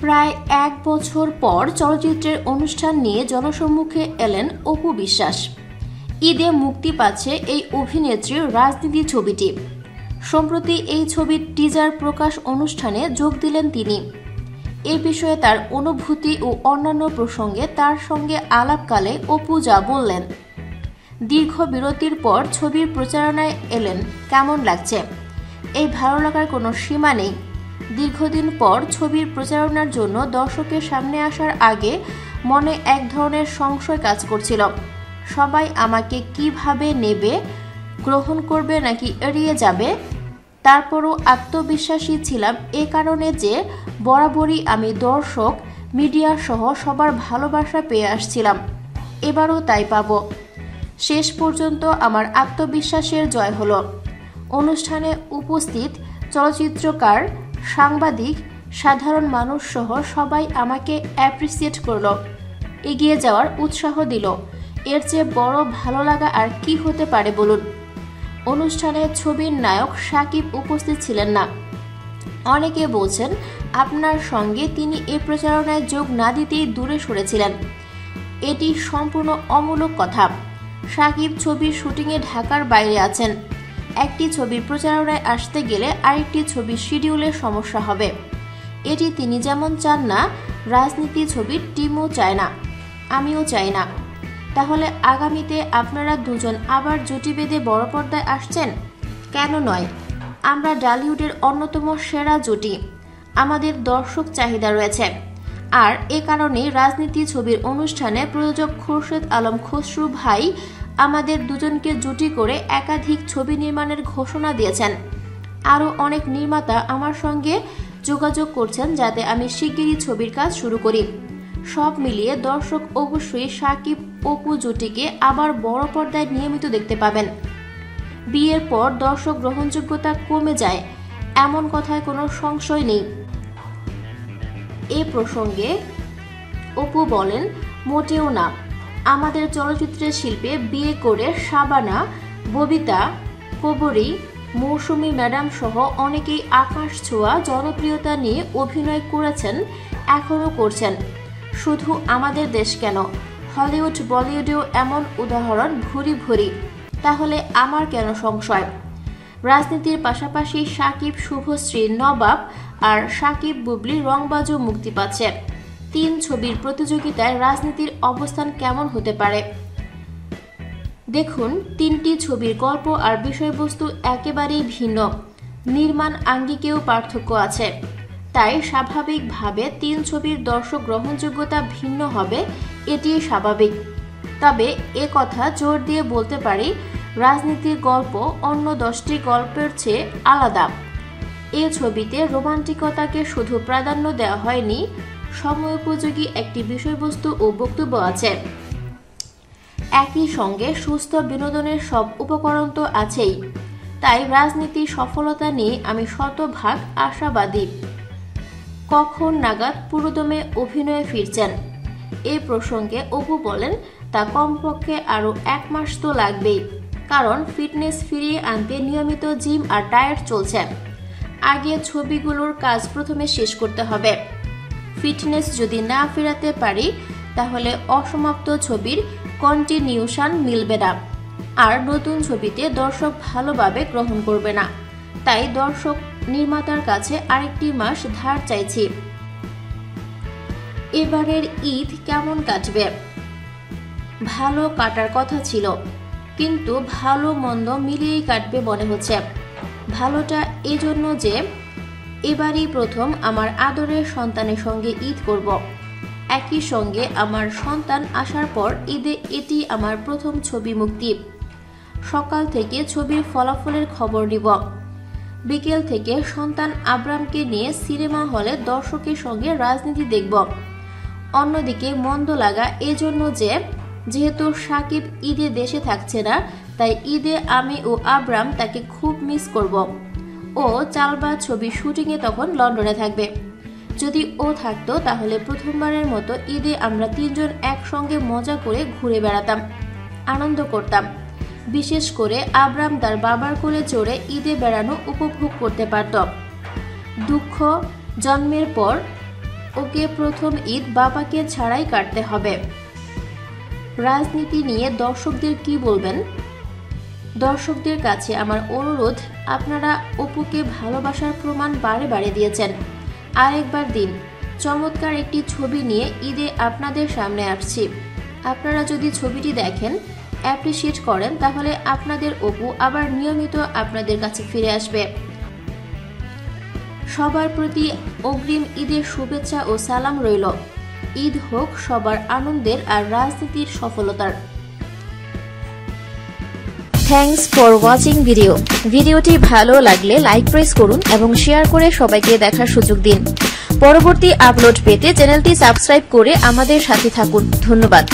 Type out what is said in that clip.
প্রায় এক বছর পর চলচ্চিত্রের অনুষ্ঠান নিয়ে জনসম্মুখে এলেন অপু বিশ্বাস। ঈদে মুক্তি পাচ্ছে এই অভিনেত্রীর রাজনীতি ছবিটি। সম্প্রতি এই ছবির টিজার প্রকাশ অনুষ্ঠানে যোগ দিলেন তিনি। এ বিষয়ে তার অনুভূতি ও অন্যান্য প্রসঙ্গে তার সঙ্গে আলাপকালে অপু যা বললেন। দীর্ঘ বিরতির পর ছবির প্রচারণায় এলেন। কেমন লাগছে? এই ভালো লাগার কোনো সীমা নেই। দীর্ঘদিন পর ছবির প্রচারণার জন্য দর্শকের সামনে আসার আগে মনে এক ধরনের সংশয় কাজ করছিল। সবাই আমাকে কীভাবে নেবে, গ্রহণ করবে নাকি এড়িয়ে যাবে? তারপরও আত্মবিশ্বাসী ছিলাম এ কারণে যে বরাবরই আমি দর্শক, মিডিয়া সহ সবার ভালোবাসা পেয়ে আসছিলাম। এবারও তাই পাব। শেষ পর্যন্ত আমার আত্মবিশ্বাসের জয় হলো। অনুষ্ঠানে উপস্থিত চলচ্চিত্রকার, সাংবাদিক, সাধারণ মানুষ সহ সবাই আমাকে অ্যাপ্রিসিয়েট করল, এগিয়ে যাওয়ার উৎসাহ দিল। এর চেয়ে বড় ভালো লাগা আর কি হতে পারে বলুন? অনুষ্ঠানে ছবির নায়ক সাকিব উপস্থিত ছিলেন না। অনেকে বলছেন, আপনার সঙ্গে তিনি এ প্রচারণায় যোগ না দিতেই দূরে সরেছিলেন। এটি সম্পূর্ণ অমূলক কথা। সাকিব ছবির শুটিংয়ে ঢাকার বাইরে আছেন। একটি ছবির প্রচারণায় আসতে গেলে আরেকটি ছবির শিডিউলের সমস্যা হবে। এটি তিনি যেমন চান না, রাজনীতি ছবির টিমও চায় না। আমিও চাই না। তাহলে আগামীতে আপনারা দুজন আবার জুটি বেঁধে বড় পর্দায় আসছেন? কেন নয়? আমরা ডালিউডের অন্যতম সেরা জুটি। আমাদের দর্শক চাহিদা রয়েছে। আর এ কারণে রাজনীতি ছবির অনুষ্ঠানে প্রযোজক খোরশেদ আলম খসরু ভাই আমাদের দুজনকে জুটি করে একাধিক ছবি নির্মাণের ঘোষণা দিয়েছেন। আরও অনেক নির্মাতা আমার সঙ্গে যোগাযোগ করছেন যাতে আমি শিগগিরই ছবির কাজ শুরু করি। সব মিলিয়ে দর্শক অবশ্যই সাকিব অপু জুটিকে আবার বড় পর্দায় নিয়মিত দেখতে পাবেন। বিয়ের পর দর্শক গ্রহণযোগ্যতা কমে যায়, এমন কথায় কোনো সংশয় নেই। এ প্রসঙ্গে অপু বলেন, মোটেও না। আমাদের চলচ্চিত্রের শিল্পে বিয়ে করে সাবানা, ববিতা, কবরী, মৌসুমী ম্যাডাম সহ অনেকেই আকাশ ছোঁয়া, জনপ্রিয়তা নিয়ে অভিনয় করেছেন, এখনও করছেন। শুধু আমাদের দেশ কেন? হলিউড, বলিউডেও এমন উদাহরণ ভুরি ভুরি। তাহলে আমার কেন সংশয়? রাজনীতির পাশাপাশি সাকিব শুভশ্রী নবাব আর সাকিব বুবলি রংবাজও মুক্তি পাচ্ছে। তিন ছবির প্রতিযোগিতায় রাজনীতির অবস্থান কেমন হতে পারে? দেখুন, তিনটি ছবির গল্প আর বিষয়বস্তু একেবারেই ভিন্ন। নির্মাণ আঙ্গিকেও পার্থক্য আছে। তাই স্বাভাবিকভাবে তিন ছবির দর্শক গ্রহণযোগ্যতা ভিন্ন হবে এটি স্বাভাবিক। তবে এ কথা জোর দিয়ে বলতে পারি রাজনীতির গল্প অন্য দশটি গল্পের চেয়ে আলাদা। এ ছবিতে রোমান্টিকতাকে শুধু প্রাধান্য দেওয়া হয়নি, সময়োপযোগী একটি বিষয়বস্তু ও বক্তব্য আছে। একই সঙ্গে সুস্থ বিনোদনের সব উপকরণ তো আছেই। তাই রাজনীতির সফলতা নিয়ে আমি শতভাগ আশাবাদী। কখন নাগাদ পুরোদমে অভিনয়ে ফিরছেন? এ প্রসঙ্গে অপু বলেন, তা কমপক্ষে আরও এক মাস তো লাগবেই। কারণ ফিটনেস ফিরিয়ে আনতে নিয়মিত জিম আর ডায়েট চলছে। আগে ছবিগুলোর কাজ প্রথমে শেষ করতে হবে। ফিটনেস যদি না ফেরাতে পারি, তাহলে অসমাপ্ত ছবির কন্টিনিউশন মিলবে না। আর নতুন ছবিতে দর্শক ভালোভাবে গ্রহণ করবে না। তাই দর্শক নির্মাতার কাছে আরেকটি মাস ধার চাইছি। এবারের ঈদ কেমন কাটবে? ভালো কাটার কথা ছিল। কিন্তু ভালো মন্দ মিলিয়েই কাটবে মনে হচ্ছে। ভালোটা এজন্য যে, এবারই প্রথম আমার আদরের সন্তানের সঙ্গে ঈদ করব। একই সঙ্গে আমার সন্তান আসার পর ঈদে এটি আমার প্রথম ছবি মুক্তি। সকাল থেকে ছবির ফলাফলের খবর নিব। বিকেল থেকে সন্তান আব্রামকে নিয়ে সিনেমা হলে দর্শকের সঙ্গে রাজনীতি দেখব। অন্যদিকে মন্দ লাগা এজন্য যে যেহেতু সাকিব ঈদে দেশে থাকছে না, তাই ঈদে আমি ও আব্রাম তাকে খুব মিস করব। ও চালবা ছবি শুটিংয়ে তখন লন্ডনে থাকবে। যদি ও থাকতো, তাহলে প্রথমবারের মতো ঈদে আমরা তিনজন একসঙ্গে মজা করে ঘুরে বেড়াতাম, আনন্দ করতাম। বিশেষ করে আব্রাম তার বাবার কোলে চড়ে ঈদে বেড়ানো উপভোগ করতে পারত। দুঃখ, জন্মের পর ওকে প্রথম ঈদ বাবাকে ছাড়াই কাটতে হবে। রাজনীতি নিয়ে দর্শকদের কি বলবেন? দর্শকদের কাছে আমার অনুরোধ, আপনারা অপুকে ভালোবাসার প্রমাণ বারে বারে দিয়েছেন। আরেকবার দিন, চমৎকার একটি ছবি নিয়ে ঈদে আপনাদের সামনে আসছি। আপনারা যদি ছবিটি দেখেন অ্যাপ্রিসিয়েট করেন, তাহলে আপনাদের অপু আবার নিয়মিত আপনাদের কাছে ফিরে আসবে। সবার প্রতি অগ্রিম ঈদের শুভেচ্ছা ও সালাম রইল। ঈদ হোক, সবার আনন্দের আর রাজনীতির সফলতার। থ্যাংকস ফর ওয়াচিং ভিডিও ভিডিওটি ভালো লাগলে লাইক প্রেস করুন এবং শেয়ার করে সবাইকে দেখার সুযোগ দিন। পরবর্তী আপলোড পেতে চ্যানেলটি সাবস্ক্রাইব করে আমাদের সাথে থাকুন। ধন্যবাদ।